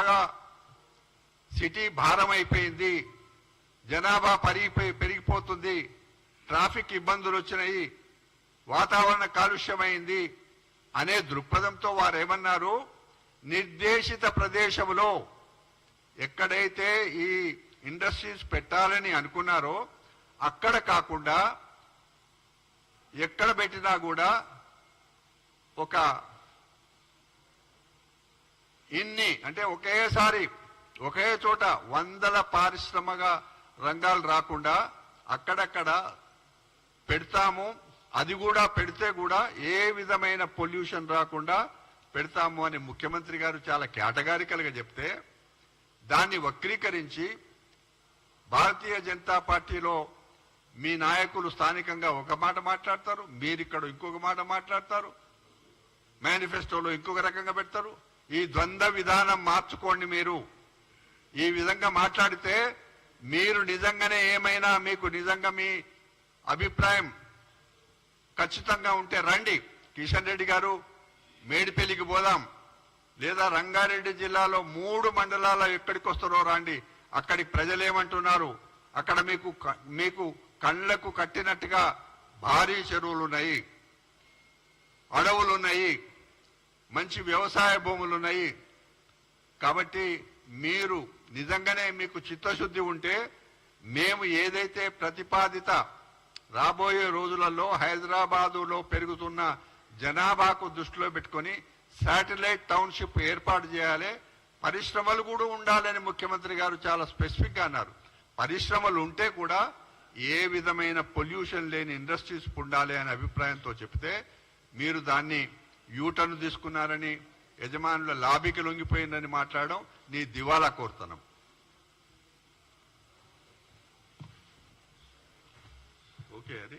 బాగా సిటీ భారం అయిపోయింది జనాభా పరిగిపోయి పెరిగిపోతుంది. ట్రాఫిక్ ఇబ్బందులు వచ్చినాయి. వాతావరణ కాలుష్యమైంది అనే దృక్పథంతో వారేమన్నారు? నిర్దేశిత ప్రదేశంలో ఎక్కడైతే ఈ ఇండస్ట్రీస్ పెట్టాలని అనుకున్నారో అక్కడ కాకుండా ఎక్కడ పెట్టినా కూడా ఒక ఇన్ని అంటే ఒకేసారి ఒకే చోట వందల పారిశ్రమక రంగాలు రాకుండా అక్కడక్కడ పెడతాము. అది కూడా పెడితే కూడా ఏ విధమైన పొల్యూషన్ రాకుండా పెడతాము అని ముఖ్యమంత్రి గారు చాలా కేటగారికలుగా చెప్తే దాన్ని వక్రీకరించి భారతీయ జనతా పార్టీలో మీ నాయకులు స్థానికంగా ఒక మాట మాట్లాడతారు మీరు ఇక్కడ ఇంకొక మాట మాట్లాడతారు మేనిఫెస్టోలో ఇంకొక రకంగా పెడతారు. ఈ ద్వంద్వ విధానం మార్చుకోండి మీరు. ఈ విధంగా మాట్లాడితే మీరు నిజంగానే ఏమైనా మీకు నిజంగా మీ అభిప్రాయం ఖచ్చితంగా ఉంటే రండి. కిషన్ రెడ్డి గారు మేడిపల్లికి పోదాం. లేదా రంగారెడ్డి జిల్లాలో మూడు మండలాల ఎక్కడికి వస్తారో రండి. అక్కడి ప్రజలు ఏమంటున్నారు? అక్కడ మీకు క- మీకు కళ్ళకు కట్టినట్టుగా భారీ చెరువులు ఉన్నాయి అడవులు ఉన్నాయి మంచి వ్యవసాయ భూములు ఉన్నాయి. కాబట్టి మీరు నిజంగానే మీకు చిత్తశుద్ధి ఉంటే మేము ఏదైతే ప్రతిపాదిత రాబోయే రోజులలో హైదరాబాదులో పెరుగుతున్న జనాభాకు దృష్టిలో పెట్టుకొని శాటిలైట్ టౌన్షిప్ ఏర్పాటు చేయాలి. పరిశ్రమలు కూడా ఉండాలని ముఖ్యమంత్రి గారు చాలా స్పెసిఫిక్గా అన్నారు. పరిశ్రమలు ఉంటే కూడా ఏ విధమైన పొల్యూషన్ లేని ఇండస్ట్రీస్ ఉండాలి అనే అభిప్రాయంతో చెప్తే మీరు దాన్ని యూటర్న్ తీసుకున్నారని యజమానుల లాబీకి లొంగిపోయిందని మాట్లాడడం నీ దివాలా కోరుతనం. ఓకే అది.